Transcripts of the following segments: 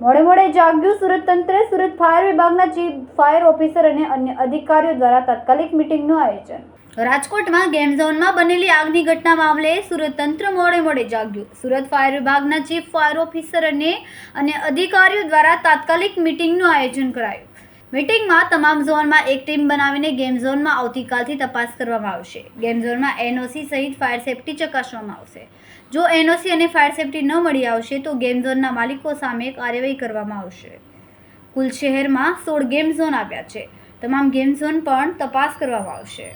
મોડે મોડે જાગ્યું સુરત તંત્રે. સુરત ફાયર વિભાગના ચીફ, ફાયર ઓફિસર અને અન્ય અધિકારીઓ દ્વારા તાત્કાલિક મિટિંગનું આયોજન. રાજકોટમાં ગેમ ઝોનમાં બનેલી આગની ઘટના મામલે સુરત તંત્ર મોડે મોડે જાગ્યું. સુરત ફાયર વિભાગના ચીફ, ફાયર ઓફિસર અને અન્ય અધિકારીઓ દ્વારા તાત્કાલિક મિટિંગનું આયોજન કરાયું. મિટિંગમાં તમામ ઝોનમાં એક ટીમ બનાવીને ગેમ ઝોનમાં આવતીકાલથી તપાસ કરવામાં આવશે. ગેમ ઝોનમાં એનઓસી સહિત ફાયર સેફટી ચકાસવામાં આવશે. જો એનઓસી અને ફાયર સેફટી ન મળી આવશે તો ગેમ ઝોનના માલિકો સામે કાર્યવાહી કરવામાં આવશે. કુલ શહેરમાં સોળ ગેમ ઝોન આવ્યા છે. તમામ ગેમ ઝોન પણ તપાસ કરવામાં આવશે.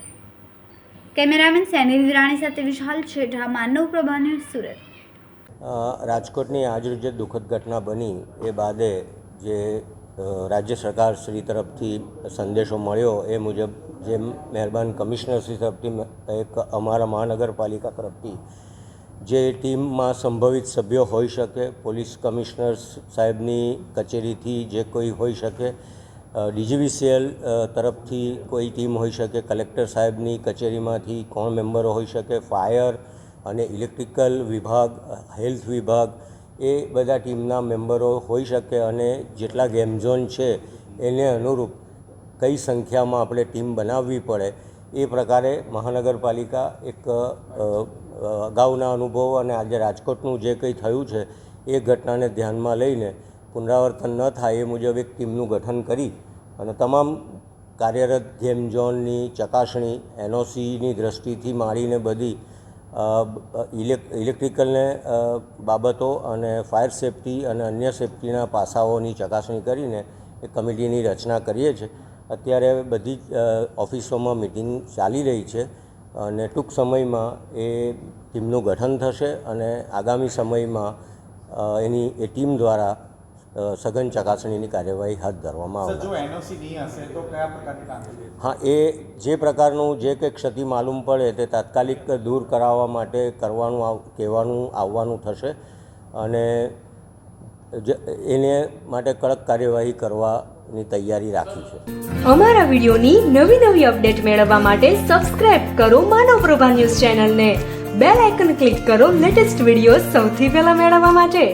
કેમેરામેન સેનિલ વિરાણી સાથે વિશાલ છેઠા માનવ પ્રભા સુરત. રાજકોટની આજરોજ જે દુઃખદ ઘટના બની એ બાદે જે રાજ્ય સરકાર શ્રી તરફથી સંદેશો મળ્યો એ મુજબ જે મહેરબાન કમિશનર શ્રી તરફથી એક અમારા મહાનગરપાલિકા તરફથી જે ટીમમાં સંભવિત સભ્યો હોઈ શકે, પોલીસ કમિશનર સાહેબની કચેરીથી જે કોઈ હોઈ શકે ડીજીવીસીએલ તરફથી કોઈ ટીમ હોઈ શકે, કલેક્ટર સાહેબની કચેરીમાંથી કોણ મેમ્બરો હોઈ શકે, ફાયર અને ઇલેક્ટ્રિકલ વિભાગ, હેલ્થ વિભાગ એ બધા ટીમના મેમ્બરો હોઈ શકે અને જેટલા ગેમ ઝોન છે એને અનુરૂપ કઈ સંખ્યામાં આપણે ટીમ બનાવવી પડે એ પ્રકારે મહાનગરપાલિકા એક અગાઉના અનુભવો અને આજે રાજકોટનું જે કંઈ થયું છે એ ઘટનાને ધ્યાનમાં લઈને પુનરાવર્તન ન થાય એ મુજબ એક ટીમનું ગઠન કરી અને તમામ કાર્યરત ગેમ ઝોનની ચકાસણી, એનઓસીની દ્રષ્ટિથી માંડીને બધી ઇલેક્ટ્રિકલને બાબતો અને ફાયર સેફટી અને અન્ય સેફટીના પાસાઓની ચકાસણી કરીને એ કમિટીની રચના કરીએ છીએ. અત્યારે બધી જ ઓફિસોમાં મિટિંગ ચાલી રહી છે અને ટૂંક સમયમાં એ ટીમનું ગઠન થશે અને આગામી સમયમાં એની, એ ટીમ દ્વારા સઘન ચકાસણીની કાર્યવાહી હાથ ધરવામાં આવશે જો એનઓસી નહીં હશે તો કયા પ્રકારની કામગીરી હા એ જે પ્રકારનું જે કંઈ ક્ષતિ માલુમ પડે તે તાત્કાલિક દૂર કરાવવા માટે કરવાનું આવ કહેવાનું આવવાનું થશે. અને એને માટે કડક કાર્યવાહી કરવાની તૈયારી રાખી છે. અમારા વિડીયોની નવી નવી અપડેટ મેળવવા માટે સબસ્ક્રાઇબ કરો માનવ પ્રભા ન્યૂઝ ચેનલને. બેલ આઇકન ક્લિક કરો લેટેસ્ટ વીડિયો સૌથી પહેલા મેળવવા માટે.